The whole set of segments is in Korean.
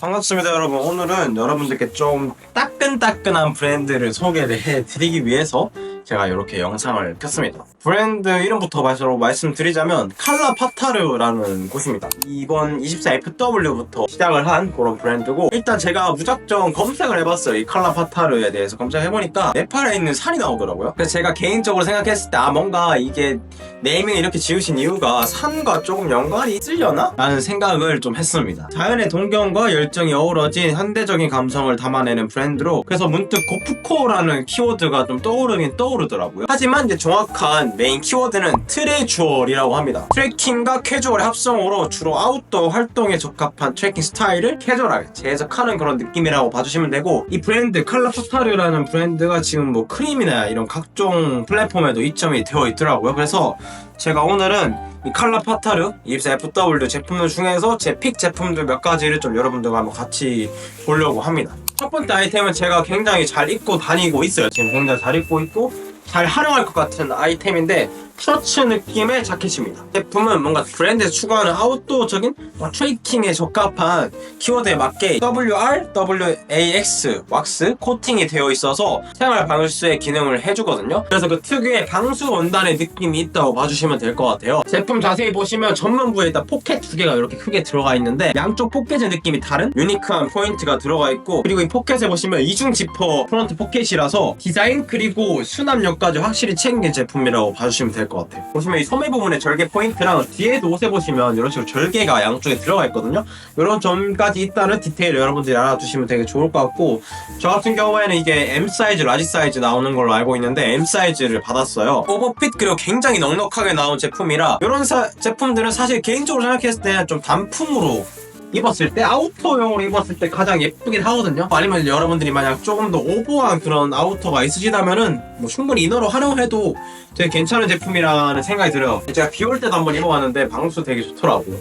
반갑습니다 여러분. 오늘은 여러분들께 좀 따끈따끈한 브랜드를 소개를 해드리기 위해서 제가 이렇게 영상을 켰습니다 브랜드 이름부터 바로 말씀드리자면 칼라파타르라는 곳입니다 이번 24FW부터 시작을 한 그런 브랜드고 일단 제가 무작정 검색을 해봤어요 이 칼라파타르에 대해서 검색해보니까 네팔에 있는 산이 나오더라고요 그래서 제가 개인적으로 생각했을 때 아 뭔가 이게 네이밍을 이렇게 지으신 이유가 산과 조금 연관이 있으려나? 라는 생각을 좀 했습니다. 자연의 동경과 열정이 어우러진 현대적인 감성을 담아내는 브랜드로 그래서 문득 고프코라는 키워드가 좀 떠오르긴 떠오르더라고요. 하지만 이제 정확한 메인 키워드는 트레주얼이라고 합니다. 트레킹과 캐주얼의 합성으로 주로 아웃도어 활동에 적합한 트레킹 스타일을 캐주얼하게 재해석하는 그런 느낌이라고 봐주시면 되고 이 브랜드 칼라파타르라는 브랜드가 지금 뭐 크림이나 이런 각종 플랫폼에도 입점이 되어 있더라고요. 그래서 제가 오늘은 이 칼라파타르 24FW 제품들 중에서 제 픽 제품들 몇 가지를 좀 여러분들과 한번 같이 보려고 합니다. 첫 번째 아이템은 제가 굉장히 잘 입고 다니고 있어요. 지금 굉장히 잘 입고 있고 잘 활용할 것 같은 아이템인데 셔츠 느낌의 자켓입니다. 제품은 뭔가 브랜드에서 추구하는 아웃도어적인 뭐 트레이킹에 적합한 키워드에 맞게 WR, WAX 왁스 코팅이 되어 있어서 생활 방수의 기능을 해주거든요. 그래서 그 특유의 방수 원단의 느낌이 있다고 봐주시면 될 것 같아요. 제품 자세히 보시면 전면부에다 포켓 두 개가 이렇게 크게 들어가 있는데 양쪽 포켓의 느낌이 다른 유니크한 포인트가 들어가 있고 그리고 이 포켓에 보시면 이중 지퍼 프론트 포켓이라서 디자인 그리고 수납력까지 확실히 챙긴 제품이라고 봐주시면 될 것 같아요. 보시면 이 소매 부분에 절개 포인트랑 뒤에도 옷에 보시면 이런 식으로 절개가 양쪽에 들어가 있거든요. 이런 점까지 있다는 디테일 여러분들이 알아두시면 되게 좋을 것 같고 저 같은 경우에는 이게 M 사이즈, 라지 사이즈 나오는 걸로 알고 있는데 M 사이즈를 받았어요. 오버핏 그리고 굉장히 넉넉하게 나온 제품이라 이런 사- 제품들은 사실 개인적으로 생각했을 때는 좀 단품으로 입었을 때 아우터용으로 입었을 때 가장 예쁘긴 하거든요. 아니면 여러분들이 만약 조금 더 오버한 그런 아우터가 있으시다면은 뭐 충분히 이너로 활용해도 되게 괜찮은 제품이라는 생각이 들어요. 제가 비 올 때도 한번 입어봤는데 방수 되게 좋더라고요.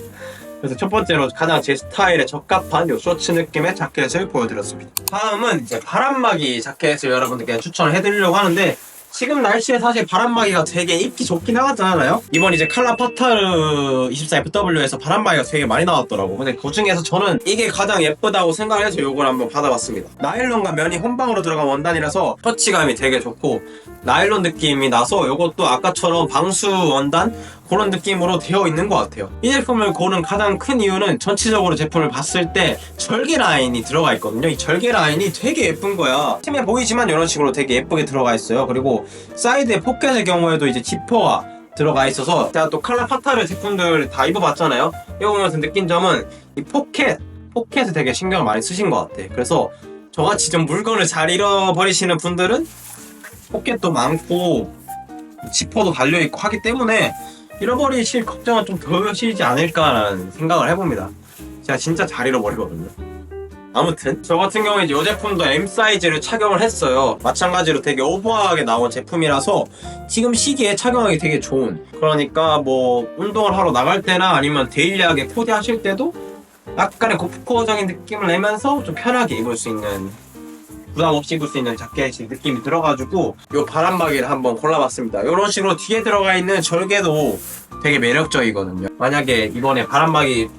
그래서 첫 번째로 가장 제 스타일에 적합한 요 셔츠 느낌의 자켓을 보여드렸습니다. 다음은 이제 바람막이 자켓을 여러분들께 추천을 해드리려고 하는데 지금 날씨에 사실 바람막이가 되게 입기 좋긴 하잖아요. 이번 이제 칼라파타르 24FW에서 바람막이가 되게 많이 나왔더라고. 근데 그 중에서 저는 이게 가장 예쁘다고 생각해서 요걸 한번 받아봤습니다. 나일론과 면이 혼방으로 들어간 원단이라서 터치감이 되게 좋고 나일론 느낌이 나서 요것도 아까처럼 방수 원단 그런 느낌으로 되어 있는 것 같아요. 이 제품을 고른 가장 큰 이유는 전체적으로 제품을 봤을 때 절개 라인이 들어가 있거든요. 이 절개 라인이 되게 예쁜 거야. 팀에 보이지만 이런 식으로 되게 예쁘게 들어가 있어요. 그리고 사이드에 포켓의 경우에도 이제 지퍼가 들어가 있어서 제가 또 칼라 파타르 제품들 다 입어봤잖아요. 입어보면서 느낀 점은 이 포켓, 포켓에 되게 신경을 많이 쓰신 것 같아. 그래서 저같이 좀 물건을 잘 잃어버리시는 분들은 포켓도 많고 지퍼도 달려있고 하기 때문에 잃어버리실 걱정은 좀 덜으시지 않을까라는 생각을 해봅니다. 제가 진짜 잘 잃어버리거든요. 아무튼 저 같은 경우에 이 제품도 M 사이즈를 착용을 했어요. 마찬가지로 되게 오버하게 나온 제품이라서 지금 시기에 착용하기 되게 좋은. 그러니까 뭐 운동을 하러 나갈 때나 아니면 데일리하게 코디 하실 때도 약간의 고프코어적인 느낌을 내면서 좀 편하게 입을 수 있는 부담 없이 입을 수 있는 자켓이 느낌이 들어가지고 요 바람막이를 한번 골라봤습니다. 이런 식으로 뒤에 들어가 있는 절개도 되게 매력적이거든요. 만약에 이번에 바람막이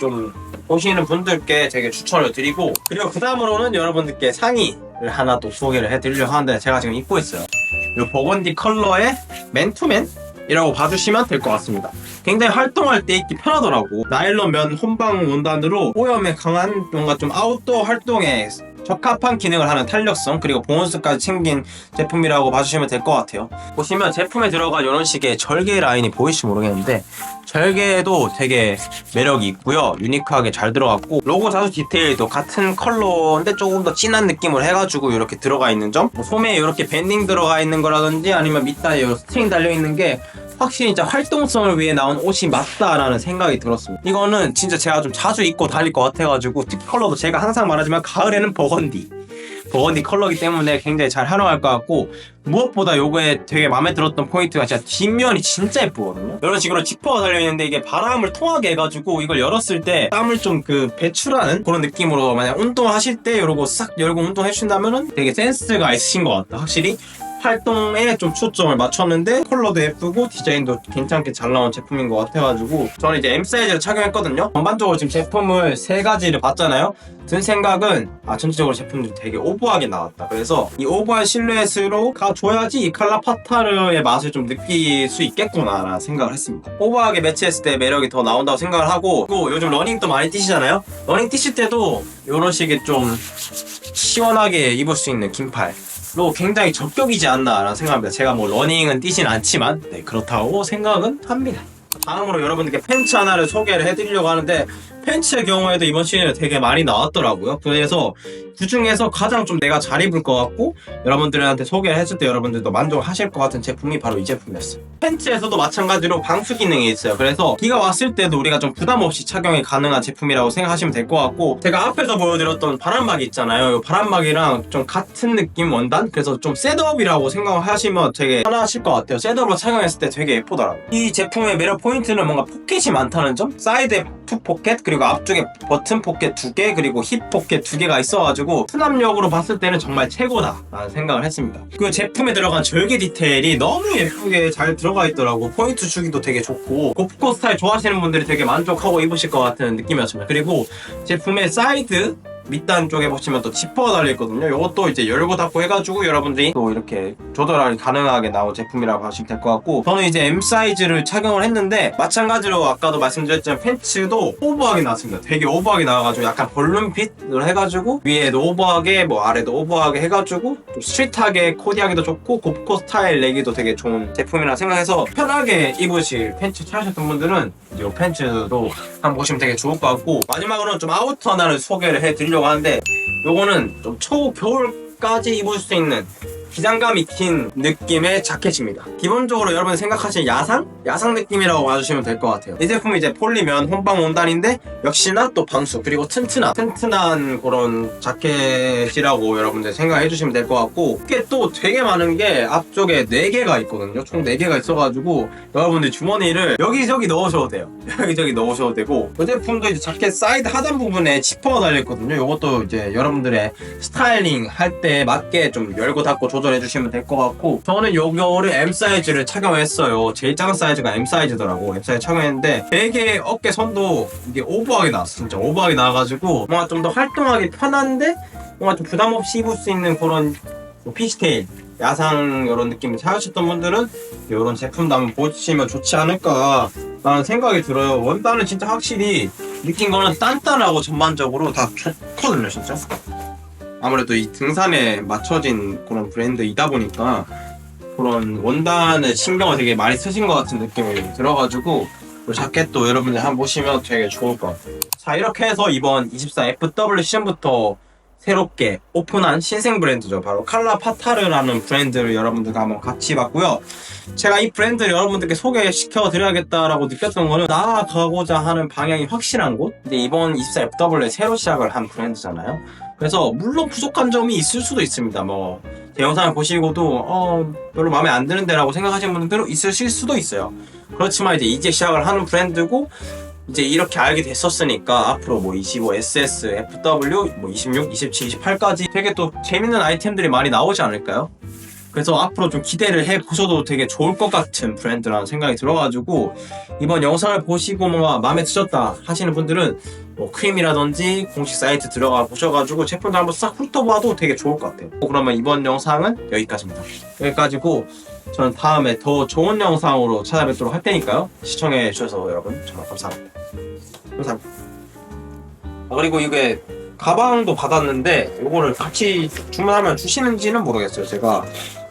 좀 보시는 분들께 되게 추천을 드리고 그리고 그 다음으로는 여러분들께 상의를 하나 또 소개를 해드리려고 하는데 제가 지금 입고 있어요. 요 버건디 컬러의 맨투맨 이라고 봐주시면 될 것 같습니다. 굉장히 활동할 때 입기 편하더라고. 나일론 면 혼방 원단으로 오염에 강한 뭔가 좀 아웃도어 활동에 적합한 기능을 하는 탄력성 그리고 보온수까지 챙긴 제품이라고 봐주시면 될 것 같아요. 보시면 제품에 들어간 이런 식의 절개 라인이 보이실지 모르겠는데 절개도 되게 매력이 있고요. 유니크하게 잘 들어갔고 로고 자수 디테일도 같은 컬러인데 조금 더 진한 느낌을 해가지고 이렇게 들어가 있는 점. 뭐 소매에 이렇게 밴딩 들어가 있는 거라든지 아니면 밑단에 이 스트링 달려 있는 게 확실히 진짜 활동성을 위해 나온 옷이 맞다라는 생각이 들었습니다. 이거는 진짜 제가 좀 자주 입고 다닐 것 같아가지고 특 컬러도 제가 항상 말하지만 가을에는 버건디. 버건디 컬러기 때문에 굉장히 잘 활용할 것 같고 무엇보다 요거에 되게 마음에 들었던 포인트가 진짜 뒷면이 진짜 예쁘거든요 이런 식으로 지퍼가 달려있는데 이게 바람을 통하게 해가지고 이걸 열었을 때 땀을 좀 그 배출하는 그런 느낌으로 만약 운동하실 때 이러고 싹 열고 운동해주신다면은 되게 센스가 있으신 것 같다 확실히 활동에 좀 초점을 맞췄는데 컬러도 예쁘고 디자인도 괜찮게 잘 나온 제품인 것 같아가지고 저는 이제 M 사이즈를 착용했거든요. 전반적으로 지금 제품을 세 가지를 봤잖아요. 든 생각은 아 전체적으로 제품들이 되게 오버하게 나왔다. 그래서 이 오버한 실루엣으로 가줘야지 이 칼라 파타르의 맛을 좀 느낄 수 있겠구나라는 생각을 했습니다. 오버하게 매치했을 때 매력이 더 나온다고 생각을 하고 그리고 요즘 러닝도 많이 뛰시잖아요. 러닝 뛰실 때도 이런 식의 좀 시원하게 입을 수 있는 긴팔 로 굉장히 적격이지 않나라는 생각합니다. 제가 뭐 러닝은 뛰진 않지만 네, 그렇다고 생각은 합니다. 다음으로 여러분들께 팬츠 하나를 소개를 해드리려고 하는데 팬츠의 경우에도 이번 시즌에 되게 많이 나왔더라고요. 그래서 그 중에서 가장 좀 내가 잘 입을 것 같고 여러분들한테 소개를 했을 때 여러분들도 만족하실 것 같은 제품이 바로 이 제품이었어요. 팬츠에서도 마찬가지로 방수 기능이 있어요. 그래서 비가 왔을 때도 우리가 좀 부담 없이 착용이 가능한 제품이라고 생각하시면 될 것 같고 제가 앞에서 보여드렸던 바람막이 있잖아요. 이 바람막이랑 좀 같은 느낌 원단? 그래서 좀 셋업이라고 생각하시면 되게 편하실 것 같아요. 셋업으로 착용했을 때 되게 예쁘더라고요. 이 제품의 매력 포인트 는 뭔가 포켓이 많다는 점? 사이드에 투 포켓 그리고 앞쪽에 버튼 포켓 두 개 그리고 힙 포켓 두 개가 있어가지고 수납력으로 봤을 때는 정말 최고다 라는 생각을 했습니다. 그 제품에 들어간 절개 디테일이 너무 예쁘게 잘 들어가 있더라고. 포인트 주기도 되게 좋고 고프코 스타일 좋아하시는 분들이 되게 만족하고 입으실 것 같은 느낌이었습니다. 그리고 제품의 사이드 밑단 쪽에 보시면 또 지퍼가 달려있거든요. 이것도 이제 열고 닫고 해가지고 여러분들이 또 이렇게 조절이 가능하게 나온 제품이라고 하시면 될 것 같고 저는 이제 M 사이즈를 착용을 했는데 마찬가지로 아까도 말씀드렸지만 팬츠도 오버하게 나왔습니다. 되게 오버하게 나와가지고 약간 볼륨핏을 해가지고 위에도 오버하게 뭐 아래도 오버하게 해가지고 좀 스트릿하게 코디하기도 좋고 곱코 스타일 내기도 되게 좋은 제품이라 생각해서 편하게 입으실 팬츠 찾으셨던 분들은 이 팬츠도 한번 보시면 되게 좋을 것 같고 마지막으로는 좀 아우터 하나를 소개를 해드리려고 하는데 요거는 좀 초겨울까지 입을 수 있는 기장감이 긴 느낌의 자켓입니다. 기본적으로 여러분 생각하시는 야상? 야상 느낌이라고 봐주시면 될 것 같아요. 이 제품이 이제 폴리면 혼방 원단인데 역시나 또 방수 그리고 튼튼한 튼튼한 그런 자켓이라고 여러분들 생각해 주시면 될 것 같고 이게 또 되게 많은 게 앞쪽에 4개가 있거든요. 총 4개가 있어가지고 여러분들 주머니를 여기저기 넣으셔도 돼요. 여기저기 넣으셔도 되고 이 제품도 이제 자켓 사이드 하단 부분에 지퍼가 달려있거든요. 이것도 이제 여러분들의 스타일링 할 때 맞게 좀 열고 닫고 조절 해 주시면 될 것 같고 저는 요 겨울에 M 사이즈를 착용했어요. 제일 작은 사이즈가 M 사이즈더라고. M 사이즈 착용했는데 되게 어깨 선도 이게 오버하게 나왔어. 진짜 오버하게 나와가지고 뭔가 좀 더 활동하기 편한데 뭔가 좀 부담 없이 입을 수 있는 그런 뭐 피시테일 야상 이런 느낌을 찾으셨던 분들은 이런 제품도 한번 보시면 좋지 않을까 라는 생각이 들어요. 원단은 진짜 확실히 느낀 거는 단단하고 전반적으로 다 좋거든요, 진짜. 아무래도 이 등산에 맞춰진 그런 브랜드이다 보니까 그런 원단에 신경을 되게 많이 쓰신 것 같은 느낌이 들어가지고 이 자켓도 여러분들 한번 보시면 되게 좋을 것 같아요. 자 이렇게 해서 이번 24 FW 시즌부터 새롭게 오픈한 신생 브랜드죠. 바로 칼라 파타르라는 브랜드를 여러분들과 한번 같이 봤고요. 제가 이 브랜드를 여러분들께 소개시켜 드려야겠다라고 느꼈던 거는 나아가고자 하는 방향이 확실한 곳. 근데 이번 24 FW에 새로 시작을 한 브랜드잖아요. 그래서 물론 부족한 점이 있을 수도 있습니다. 뭐 제 영상을 보시고도 어 별로 마음에 안 드는데라고 생각하시는 분들은 있으실 수도 있어요. 그렇지만 이제 이제 시작을 하는 브랜드고 이제 이렇게 알게 됐었으니까 앞으로 뭐 25, SS, FW, 뭐 26, 27, 28까지 되게 또 재밌는 아이템들이 많이 나오지 않을까요? 그래서 앞으로 좀 기대를 해 보셔도 되게 좋을 것 같은 브랜드라는 생각이 들어가지고 이번 영상을 보시고 뭔가 마음에 드셨다 하시는 분들은 뭐 크림이라든지 공식 사이트 들어가 보셔가지고 제품들 한번 싹 훑어봐도 되게 좋을 것 같아요. 그러면 이번 영상은 여기까지입니다. 여기까지고 저는 다음에 더 좋은 영상으로 찾아뵙도록 할 테니까요. 시청해 주셔서 여러분 정말 감사합니다. 감사합니다. 아, 그리고 이게 가방도 받았는데 이거를 같이 주문하면 주시는지는 모르겠어요. 제가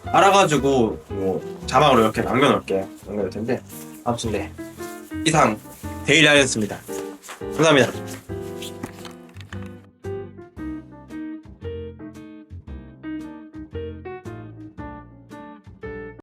알아가지고 뭐 자막으로 이렇게 남겨놓을게요. 남겨놓을 텐데 아무튼 네 이상 데일리 아이였습니다. 감사합니다.